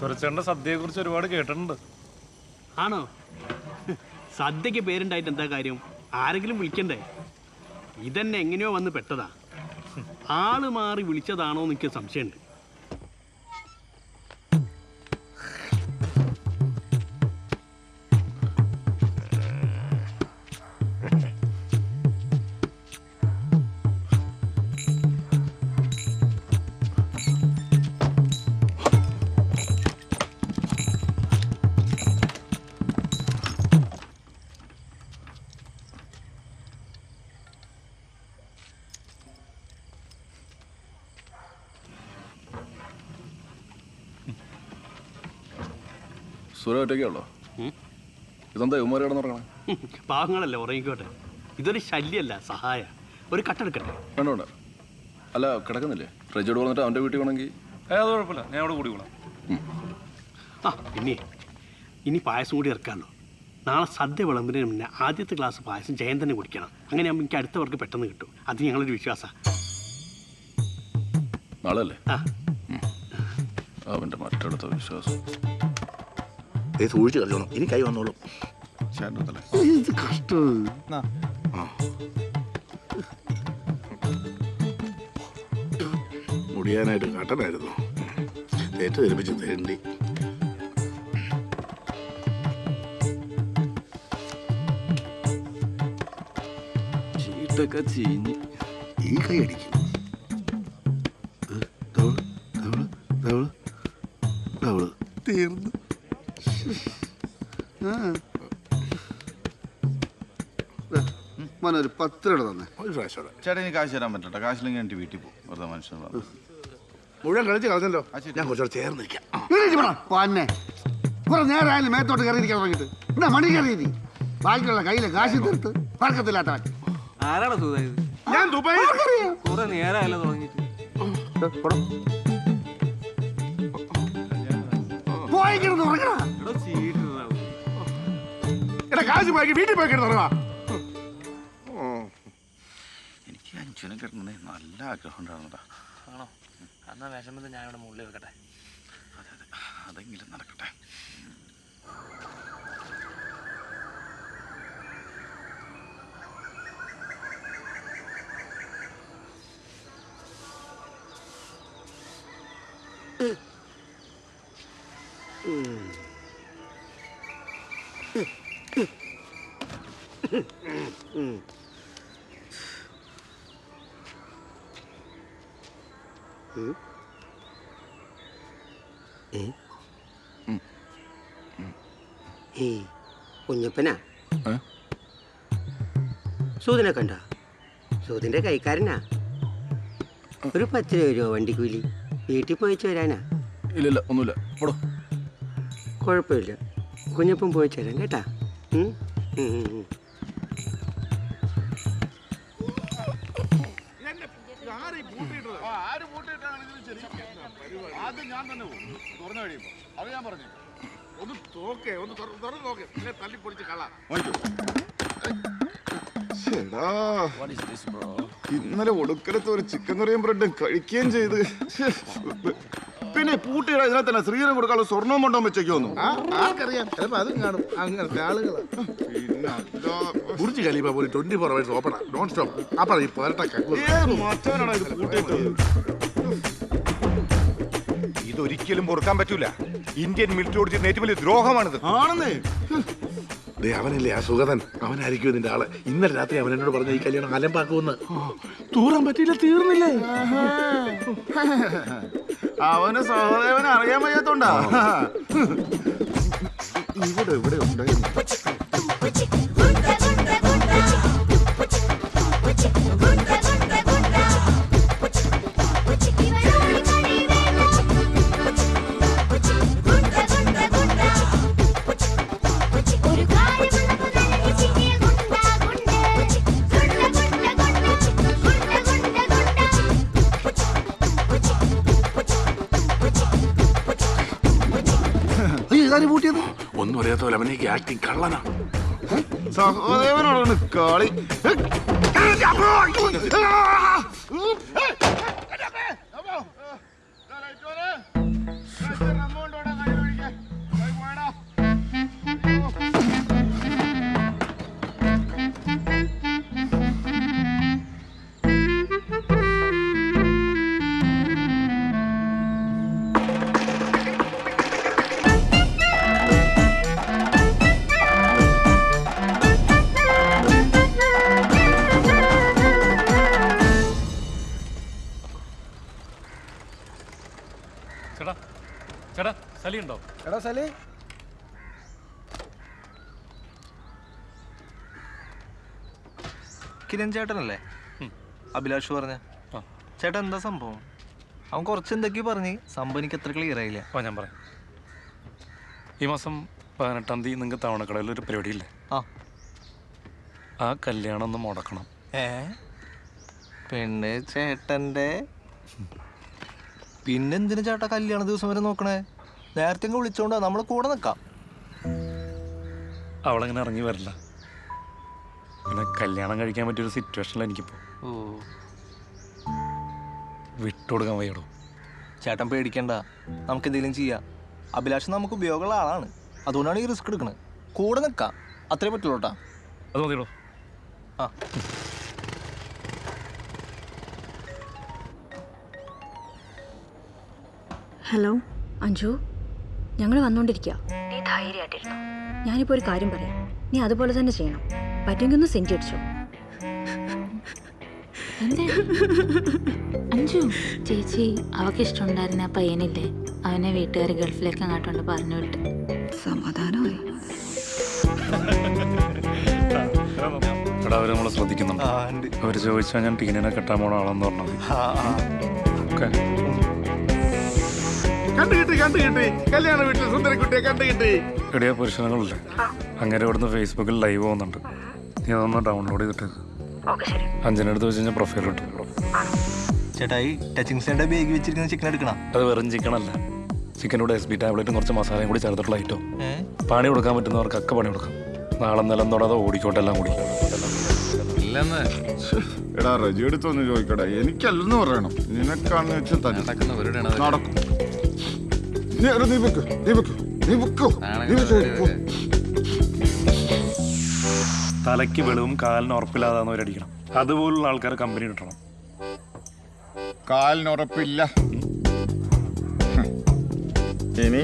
സുരച്ചേട്ടന്റെ സദ്യയെ കുറിച്ച് ഒരുപാട് കേട്ടിട്ടുണ്ട്. ആണോ? സദ്യക്ക് പേരുണ്ടായിട്ട് എന്താ കാര്യം? ആരെങ്കിലും വിളിക്കണ്ടേ? ഇതന്നെ എങ്ങനെയോ വന്ന് പെട്ടതാ. ആൾ മാറി വിളിച്ചതാണോ എന്ന് എനിക്ക് സംശയമുണ്ട്. സുര ഒറ്റയ്ക്കുള്ളോ ഇതെന്താ ഇവന്മാർ കിടന്നുറങ്ങണേ? പാവങ്ങളല്ലേ ഉറങ്ങിക്കോട്ടെ. ഇതൊരു ശല്യമല്ല സഹായ. ഒരു കട്ടെടുക്കട്ടെ. വേണ്ട വേണ്ട. അല്ല കിടക്കുന്നില്ലേ? ഫ്രിഡ്ജോട് പറഞ്ഞിട്ട് അവന്റെ വീട്ടിൽ വേണമെങ്കിൽ അത് കുഴപ്പമില്ല. ഞാൻ അവിടെ കൂടി കൂടിക്കോളാം ആ പിന്നെ ഇനി പായസം കൂടി ഇറക്കാമല്ലോ നാളെ സദ്യ വിളമ്പിന് മുന്നേ ആദ്യത്തെ ഗ്ലാസ് പായസം ജയൻ തന്നെ കുടിക്കണം. അങ്ങനെ ആകുമ്പോൾ എനിക്ക് അടുത്തവർക്ക് പെട്ടെന്ന് കിട്ടും. അത് ഞങ്ങളൊരു വിശ്വാസമാണ് നാളെ അല്ലേ ആ അവന്റെ മറ്റടുത്ത വിശ്വാസം. ഏ സൂക്ഷിച്ച് കളിച്ചോണം ഇനി കൈ വന്നോളും. ഇത് കഷ്ടം. മുടിയാനായിട്ട് കട്ടനായിരുന്നു. തേറ്റ് ധരിപ്പിച്ച് തേണ്ടി. ചീട്ടൊക്കെ ചീഞ്ഞ്. ഈ കൈ അടിക്കും. ഏ, തീർന്നു മോനൊരു പത്ത് രൂപ തന്നെ. ഒരു പ്രാവശ്യം കൂടെ. ചേട്ടാ കാശ് തരാൻ പറ്റട്ടെ. കാശില്ലെങ്കിൽ എനിക്ക് വീട്ടിൽ പോകും. വെറുതെ മനുഷ്യൻ മുഴുവൻ കളിച്ച് കളഞ്ഞല്ലോ. ഞാൻ കുറച്ചുകൂടെ ചേർന്നിരിക്കാം ആ. പോടാ, പന്നെ. കുറെ നേരം ആയാലും മേത്തോട്ട് കയറിയിരിക്കാൻ തുടങ്ങിയിട്ട്. എന്നാ മണി കയറിയിരി ബാക്കിയുള്ള കയ്യിലെ കാശ് തീർത്ത് പഴക്കത്തില്ലാത്തവൻ ആരാണ് സുധ ഇത്? ഞാൻ ദുബായ്. കുറെ നേരമല്ല തുടങ്ങിയിട്ട്. പോയി കിടന്ന് ഉറങ്ങടാ. എടോ എടാ കാശ് പോയി വീട്ടിൽ പോയി കിടന്നുറങ്ങാ അഞ്ചുനെ കിട്ടണേ നല്ല ആഗ്രഹം ഉണ്ടാകുന്നതാ ആണോ? എന്നാ വിഷമത്തിൽ ഞാൻ ഇവിടെ മുകളിൽ വെക്കട്ടെ. അതെ അതെ. അതെങ്കിലും നടക്കട്ടെ. സൂതിനെ കണ്ട? സൂതിന്റെ കൈക്കാരനാ. ഒരു പത്ത് രൂപ വണ്ടിക്കൂലി. വീട്ടിൽ പോയിച്ചു വരാനാ ഇല്ല ഒന്നുമില്ല. പോടോ കുഴപ്പമില്ല. കുഞ്ഞപ്പം പോയിച്ചു വരാം കേട്ടാ. ആദ്യം ഞാൻ തന്നെ പോകും തുറന്നു കഴിയുമ്പോ അത് ഞാൻ പറഞ്ഞു ഒന്ന് തോക്കേ ഒന്ന് തുറ- തുറന്ന് നോക്കേ പിന്നെ തല്ലി പൊളിച്ച് കളാ ഇന്നലെ ഒടുക്കലത്ത് ഒരു ചിക്കൻ കറിയും ബ്രെഡും കഴിക്കുകയും ചെയ്ത്. പിന്നെ പൂട്ടിയുടെ ഇതിനെ തന്നെ സ്ത്രീധനം കൊടുക്കാനുള്ള സ്വർണവും കൊണ്ടോ വെച്ചേക്കോന്നു ആർക്കറിയാം ചിലപ്പോ അതും കാണും. അങ്ങനത്തെ ആളുകളാ. പിന്നെ അല്ല. ബുർജ് ഖലീഫ പോലും ട്വന്റി ഫോർ അവേഴ്സ് ഓപ്പണാ നോൺ സ്റ്റോപ്പ് അപ്പൊ ഈ പോരട്ടൊക്കെ ഏത് മറ്റവനാണ് ഇത് പൂട്ടിയിട്ടത്? ഇതൊരിക്കലും പൊറുക്കാൻ പറ്റൂല. ഇന്ത്യൻ മിലിറ്ററിയോട് ചെയ്യുന്ന ഏറ്റവും വലിയ ദ്രോഹമാണിത്. ആണെന്നേ. ദേ അവനല്ലേ ആ സുഗതൻ? അവനായിരിക്കും ഇതിന്റെ ആൾ. ഇന്നലെ രാത്രി അവൻ എന്നോട് പറഞ്ഞ ഈ കല്യാണം അലമ്പാക്കുമെന്ന്. തൂറാൻ പറ്റിയില്ല തീർന്നില്ലേ? അവന് സഹദേവനെ അറിയാൻ വയ്യാത്തോണ്ടാ. ഇവിടെ ഇവിടെ ഉണ്ടായിരുന്നു ഇതാരും പൂട്ടിയത്? ഒന്നും അറിയാത്ത പോലെ അവനേക്ക് ആക്ടിങ് കള്ളനാ. സഹദേവനോടാണ് കളി. എടാ സലി കിരൺ ചേട്ടനല്ലേ? അഭിലാഷ് പറഞ്ഞ. ചേട്ടൻ എന്താ സംഭവം? അവൻ കുറച്ച് എന്തൊക്കെയോ പറഞ്ഞ്. സംഭവം എനിക്ക് അത്ര ക്ലിയർ ആയില്ല. ഓ ഞാൻ പറയാം. ഈ മാസം പതിനെട്ടാം തീയതി നിങ്ങൾക്ക് തവണക്കടയിൽ ഒരു പരിപാടിയില്ലേ? ആ. ആ കല്യാണം ഒന്ന് മുടക്കണം. ഏ? പെണ്ണ് ചേട്ടന്റെ പിന്നെന്തിനു ചേട്ടാ കല്യാണ ദിവസം വരെ നോക്കണേ? നേരത്തെ വിളിച്ചോണ്ട് നമ്മൾ നമ്മളെ കൂടെ നിൽക്കാം അവളങ്ങനെ ഇറങ്ങി വരില്ല. കല്യാണം കഴിക്കാൻ പറ്റിയൊരു സിറ്റുവേഷനിൽ എനിക്കിപ്പോ. വിട്ടുകൊടുക്കാൻ വയ്യടോ. ചേട്ടൻ പേടിക്കണ്ട. നമുക്ക് എന്തെങ്കിലും ചെയ്യാം. അഭിലാഷ് നമുക്ക് ഉപയോഗമുള്ള ആളാണ്. അതുകൊണ്ടാണ് ഈ റിസ്ക് എടുക്കണത് കൂടെ നിൽക്കാം അത്രേ പറ്റുള്ളൂ കേട്ടാ അത് മതിയടോ. ആ. ഹലോ അഞ്ജു? ഞങ്ങൾ വന്നുകൊണ്ടിരിക്കുക നീ ധൈര്യമായിട്ടിരുന്നു ഞാനിപ്പോൾ ഒരു കാര്യം പറയാം. നീ അതുപോലെ തന്നെ ചെയ്യണം. പറ്റുമെങ്കിൽ ഒന്ന് സെഞ്ചി അടിച്ചോ. അഞ്ചു ചേച്ചി അവക്ക് ഇഷ്ടമുണ്ടായിരുന്ന ആ പയ്യനില്ലേ? അവനെ വീട്ടുകാർ ഗൾഫിലേക്ക് അങ്ങോട്ടുണ്ട് പറഞ്ഞു വിട്ട്. സമാധാനമായി. നമ്മളെ ശ്രദ്ധിക്കുന്നുണ്ട്. അവർ അവർ ചോദിച്ചാൽ ഞാൻ ടീനിനെ കെട്ടാൻ പോണ ആളെന്ന് പറഞ്ഞത് ഓക്കെ. കണ്ടു കിട്ടി കണ്ടു കിട്ടി. കല്യാണ വീട്ടിൽ സുന്ദരക്കുട്ടിയെ കണ്ടു കിട്ടി. എടിയ പുരുഷനങ്ങളില്ലേ അങ്ങനെ ഇവിടുന്ന് ഫേസ്ബുക്കിൽ ലൈവ് പോകുന്നുണ്ട്. നീ അതൊന്ന് ഡൗൺലോഡ് ചെയ്തിട്ട്. അഞ്ചിനടുത്ത് വെച്ച് കഴിഞ്ഞാൽ പ്രൊഫൈൽ ഇട്ടു. ചേട്ടാ ഈ ടച്ചിങ് സ്റ്റേന്റെ ബേഗ് വെച്ചിരിക്കുന്ന ചിക്കൻ എടുക്കണം? അത് വെറും ചിക്കനല്ല ചിക്കനോട് എസ് ബി ടാബ്ലറ്റും കുറച്ച് മസാലയും കൂടി ചേർത്തിട്ടുള്ള ഐറ്റം പണി കൊടുക്കാൻ പറ്റുന്നവർക്കൊക്കെ പണി കൊടുക്കാം. നാളെ നിലം തൊടാതെ ഓടിക്കോട്ടെ എല്ലാം കൂടി. എടാ റജി എടുത്തൊന്ന് ചോദിക്കടാ. എനിക്കല്ലെന്ന് പറയണം. നിനക്കാണെന്ന് വെച്ചാൽ നടക്കും. നീ എടാ, നീ വെക്ക് നീ വെക്ക് നീ വെക്കോ നീ വെച്ചോ തലയ്ക്ക് വെളിവും കാലിന് ഉറപ്പില്ലാതാന്ന് അവരടിക്കണം. അതുപോലുള്ള ആൾക്കാരെ കമ്പനി കിട്ടണം കാലിന് ഉറപ്പില്ല. ഇനി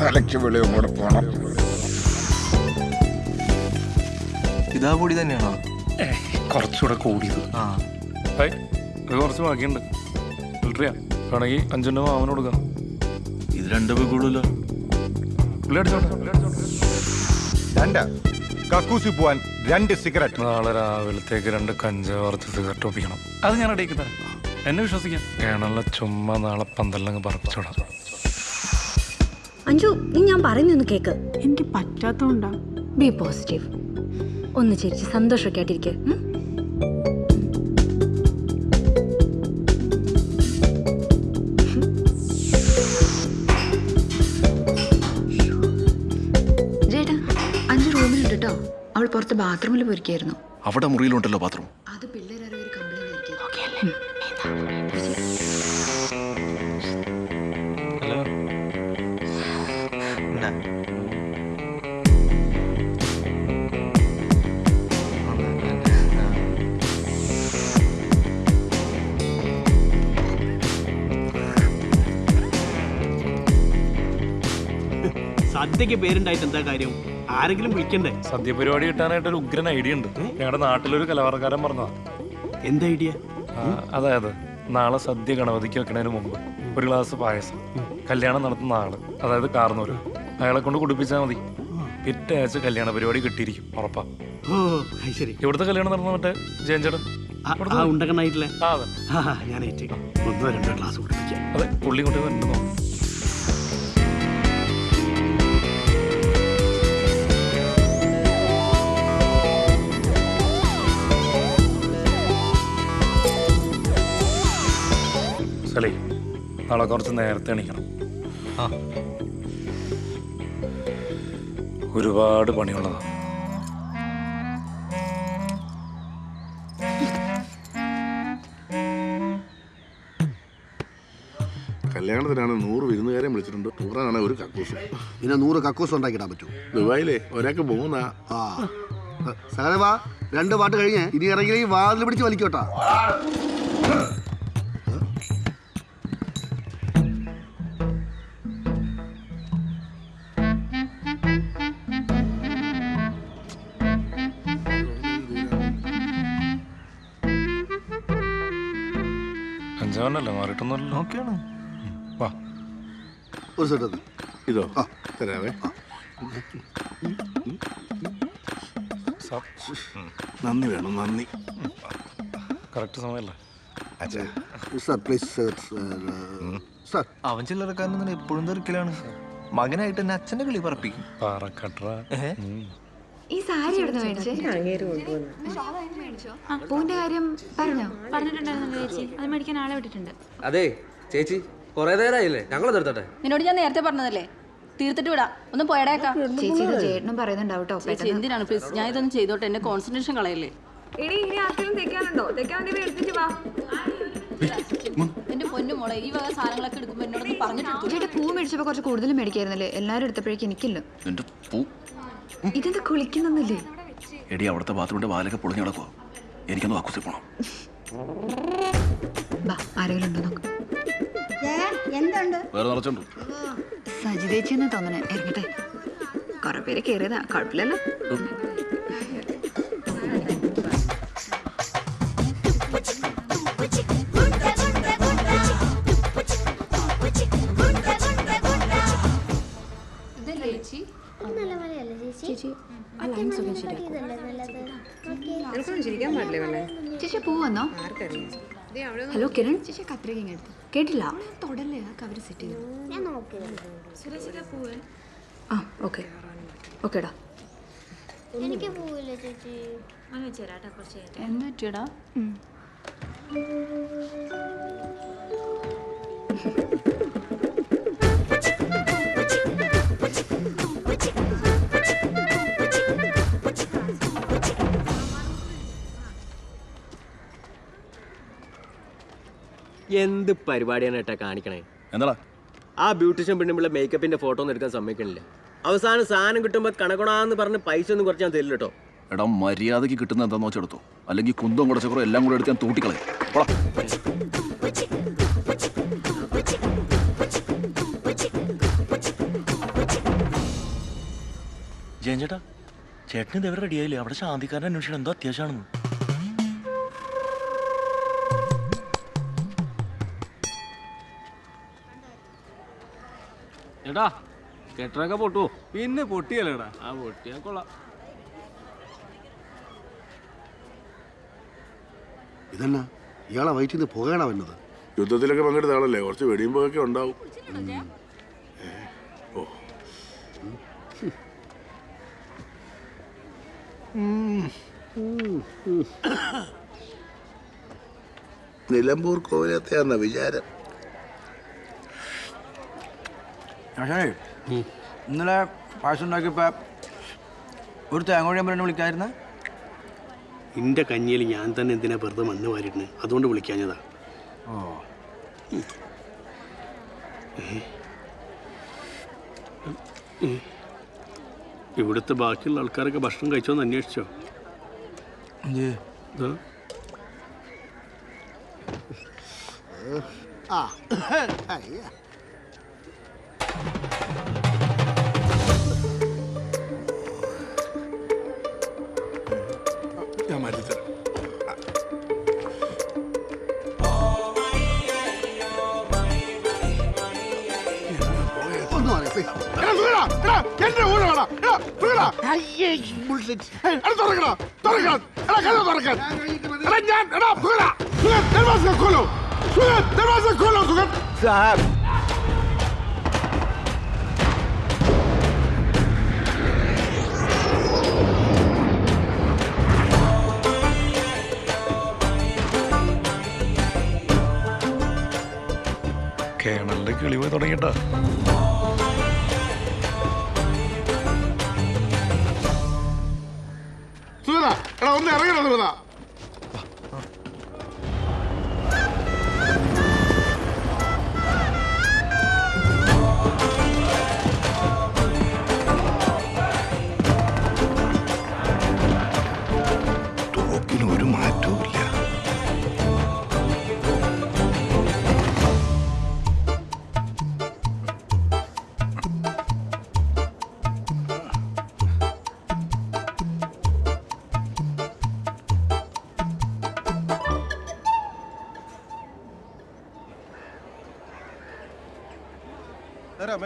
തലയ്ക്ക് വെളിവും കൂടെ പോണം. ഇതാ പൊടി തന്നെയാണോ? കുറച്ചുകൂടെ കൂടിയത്. ആ. കുറച്ച് ബാക്കിയുണ്ട്. ഫിൽട്ടറിയാ വേണമെങ്കിൽ അഞ്ചെണ്ണം മാവന് കൊടുക്കാം. രണ്ടു പേർ കൂടുതലോ രണ്ട്. കക്കൂസി പോവാൻ രണ്ട് സിഗരറ്റ്. നാളെ രാവിലത്തേക്ക് രണ്ട് കഞ്ചാവ് വറുത്ത് സിഗരറ്റ് ഒപ്പിക്കണം. അത് ഞാൻ ഇടയ്ക്ക് തരാം. എന്നെ വിശ്വസിക്കാം. കേണല്ല ചുമ്മാ നാളെ പന്തലങ്ങ് പറപ്പിച്ചോടാം. അഞ്ജു നീ ഞാൻ പറയുന്നൊന്ന് കേക്ക്. എനിക്ക് പറ്റാത്തോണ്ടാ ബി പോസിറ്റീവ് ഒന്ന് ചിരിച്ച് സന്തോഷമൊക്കെ ആയിട്ടിരിക്കുക ബാത്റൂമിൽ പോയിരിക്കായിരുന്നു. അവിടെ മുറിയിലുണ്ടല്ലോ ബാത്റൂം. അത് പിള്ളേരാരോ ഒരു കംപ്ലൈന്റ് ഹലോ. ഉണ്ടാ സദ്യക്ക് പേരുണ്ടായിട്ട് എന്താ കാര്യം? ആരെങ്കിലും വിളിക്കണ്ടേ? സദ്യ പരിപാടി കിട്ടാനായിട്ട് ഒരു ഉഗ്രൻ ഐഡിയ ഉണ്ട്. ഞങ്ങളുടെ നാട്ടിലൊരു കലാകാരൻ പറഞ്ഞതാ. എന്ത് ഐഡിയ? അതായത് നാളെ സദ്യ ഗണപതിക്ക് വെക്കണതിന് മുമ്പ് ഒരു ഗ്ലാസ് പായസം കല്യാണം നടത്തുന്ന ആൾ അതായത് കാർന്നൂര് അയാളെ കൊണ്ട് കുടിപ്പിച്ചാൽ മതി. പിറ്റേ ആഴ്ച കല്യാണ പരിപാടി കിട്ടിയിരിക്കും ഉറപ്പാ. ശരി. ഇവിടുത്തെ കല്യാണം നടന്ന മറ്റേ ആ ഞാൻ ഒന്നോ രണ്ടോ ഗ്ലാസ് കുടിപ്പിക്കാം. അതെ പുള്ളി കൊണ്ട് വരുന്നുണ്ടോ സലേ നാളെ കുറച്ച് നേരത്തെ എണീക്കണം. ആ. ഒരുപാട് പണിയുള്ളതാണ് കല്യാണത്തിനാണ് നൂറ് വിരുന്നുകാരെ വിളിച്ചിട്ടുണ്ട്. നൂറാണ് ഒരു കക്കൂസ്. പിന്നെ നൂറ് കക്കൂസ് ഉണ്ടാക്കിടാൻ പറ്റൂ. ദുബായിലേ ഒരാൾക്ക് മൂന്നാ. ആ. സഹദേവാ രണ്ട് പാട്ട് കഴിഞ്ഞ് ഇനി ഇറങ്ങി വാതിൽ പിടിച്ച് വലിക്കോട്ടാ. അഞ്ചാവനല്ലേ മാറിയിട്ടൊന്നുമല്ലോ നോക്കിയാണ്. വാ. ഒരു സെറ്റ് ഇതോ? ഇതോ തരാവേ. നന്ദി വേണം നന്ദി. കറക്റ്റ് സമയമല്ലേ? അച്ഛാ. സാർ പ്ലീസ് സാർ അവൻ ചില്ലറക്കാരൻ എപ്പോഴും തെറുക്കിലാണ് മകനായിട്ട് എന്നെ അച്ഛന്റെ കളി പറപ്പിക്കും. ഈ സാരി എവിടെ മേടിച്ചേ? പൂവിന്റെ കാര്യം പറഞ്ഞോ? പറഞ്ഞിട്ടുണ്ടായിരുന്നു ചേച്ചി? അത് മേടിക്കാൻ ആളെ വിട്ടിട്ടുണ്ട്. അതെ ചേച്ചി കൊറേ നേരമായില്ലേ ഞങ്ങൾ നിർത്തട്ടെ നിന്നോട് ഞാൻ നേരത്തെ പറഞ്ഞതല്ലേ? തീർത്തിട്ട് വിടാം. ഒന്ന് പോയടേക്കാം. ചേച്ചി ഇത് ചേട്ടനും പറയുന്നുണ്ടാവും ചേച്ചി എന്തിനാണ് പ്ലീസ് ഞാൻ ഇതൊന്നും ചെയ്തോട്ടെ എന്റെ കോൺസെൻട്രേഷൻ കളയല്ലേ? എടി ഇനി ആർക്കെങ്കിലും തെക്കാനുണ്ടോ? തെക്കാൻ വേണ്ടി എടുത്തിട്ട് വാ. എന്റെ പൊന്നു മോളെ ഈ വക സാധനങ്ങളൊക്കെ എടുക്കുമ്പോ എന്നോട് പറഞ്ഞിട്ട് ചേട്ടാ പൂ മേടിച്ചപ്പോ കുറച്ച് കൂടുതൽ മേടിക്കായിരുന്നല്ലേ? എല്ലാരും എടുത്തപ്പോഴേക്കും എനിക്കില്ല. എന്റെ പൂ ഇതെന്താ കുളിക്കുന്നൊന്നുമില്ലേ? എടി അവിടുത്തെ ബാത്റൂമിന്റെ വാലൊക്കെ പൊളിഞ്ഞു കിടക്കുവോ. എനിക്കൊന്ന് വാക്കുസി പോണം. ആരെങ്കിലും ഉണ്ടോ നോക്ക്. എന്തുണ്ട്? വേറെ നിറച്ചുണ്ട്? സജിതേച്ചി എന്ന് തോന്നണേ ഇറങ്ങട്ടെ. കുറെ പേര് കയറിയതാ. കുഴപ്പമില്ലല്ലോ. ചേച്ചി പോവെന്നോ? വന്നോ ഹലോ കിരൺ? ചേച്ചി കത്രിക ഇങ്ങ് എടുത്തു. കേട്ടില്ല? തൊടല്ലേ? ആ കവർ സെറ്റ് ചെയ്തു. ആ ഓക്കെ. ഓക്കേടാ. എനിക്ക് പോവില്ല ചേച്ചി. എന്താ പറ്റിയടാ എന്ത് പരിപാടിയാണ് ഏട്ടാ കാണിക്കണേ? എന്താ ആ ബ്യൂട്ടീഷ്യൻ പെണ്ണുമ്പിള്ള മേക്കപ്പിന്റെ ഫോട്ടോ ഒന്നും എടുക്കാൻ സമ്മതിക്കണില്ല. അവസാനം സാധനം കിട്ടുമ്പോൾ കണക്കണാന്ന് പറഞ്ഞ് പൈസ ഒന്നും കുറച്ച് ഞാൻ തരില്ല കേട്ടോ. എടാ മര്യാദയ്ക്ക് കിട്ടുന്ന എന്താന്ന് വെച്ചെടുത്തോ അല്ലെങ്കിൽ കുന്തം കുടച്ചക്കുറോ എല്ലാം കൂടെ എടുത്ത് ഞാൻ തൂട്ടിക്കളയും. പോടാ. ജയൻ ചേട്ടാ ചേട്ടന് ഇതെവിടെ റെഡിയായില്ലേ അവിടെ ശാന്തിക്കാരൻ അന്വേഷണം എന്തോ അത്യാവശ്യമാണെന്ന്. ചേട്ടാ കെട്ടറൊക്കെ പൊട്ടുവോ? പിന്നെ പൊട്ടിയല്ലേടാ. ആ പൊട്ടിയാ കൊള്ളാം. ഇതെന്നാ? ഇയാളെ വയറ്റിൽ നിന്ന് പുകയണ വന്നത് യുദ്ധത്തിലൊക്കെ പങ്കെടുത്ത ആളല്ലേ? കുറച്ച് വെടിയും പുകയൊക്കെ ഉണ്ടാവും ഓ. നിലമ്പൂർ കോവിലത്തെയാന്ന വിചാരം. ഇന്നലെ പായസം ഉണ്ടാക്കിയപ്പോ ഒരു തേങ്ങോഴി അമ്പലം വിളിക്കായിരുന്ന? നിന്റെ കഞ്ഞിയിൽ ഞാൻ തന്നെ എന്തിനാ വെറുതെ മണ്ണ് വാരിട്ട് അതുകൊണ്ട് വിളിക്കാഞ്ഞതാ. ഓ. ഇവിടുത്തെ ബാക്കിയുള്ള ആൾക്കാരൊക്കെ ഭക്ഷണം കഴിച്ചോന്ന് അന്വേഷിച്ചോ. ആ. ഞാൻ മാറ്റിത്തരാം. എന്റെ ഊഴ വേടാ തുറക്കടാ തുറക്കണം? എടാ കഥ തുറക്കാൻ എടാ ഞാൻ എടാ സുഖ ദർവാസ ഖോലോ. സുഖ ദർവാസ ഖോലോ സുഖ സാഹബ് സാർ കിളി കിളിവ് തുടങ്ങിട്ടാ ഒന്ന് ഇറങ്ങണം സുഖടാ.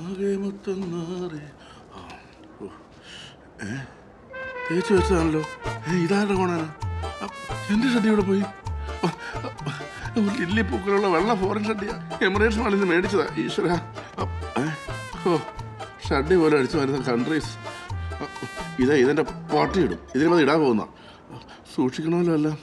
ആകെ ഏ? വെച്ചതാണല്ലോ. ഇതാരുടെ കോണാണ്? എന്ത് ഷട്ടി ഇവിടെ പോയി? ലില്ലി പൂക്കളുള്ള വെള്ള ഫോറിൻ ഷട്ടിയാ എമിറേറ്റ്സ് മാളിൽ മേടിച്ചതാ ഈശ്വര? ഓ ഷട്ടി പോലെ അടിച്ചു വരുന്ന കൺട്രീസ് ഇതാ ഇതെന്റെ പാർട്ടി ഇടും ഇതിന് ഇടാൻ പോകുന്ന. സൂക്ഷിക്കണമല്ലോ എല്ലാം.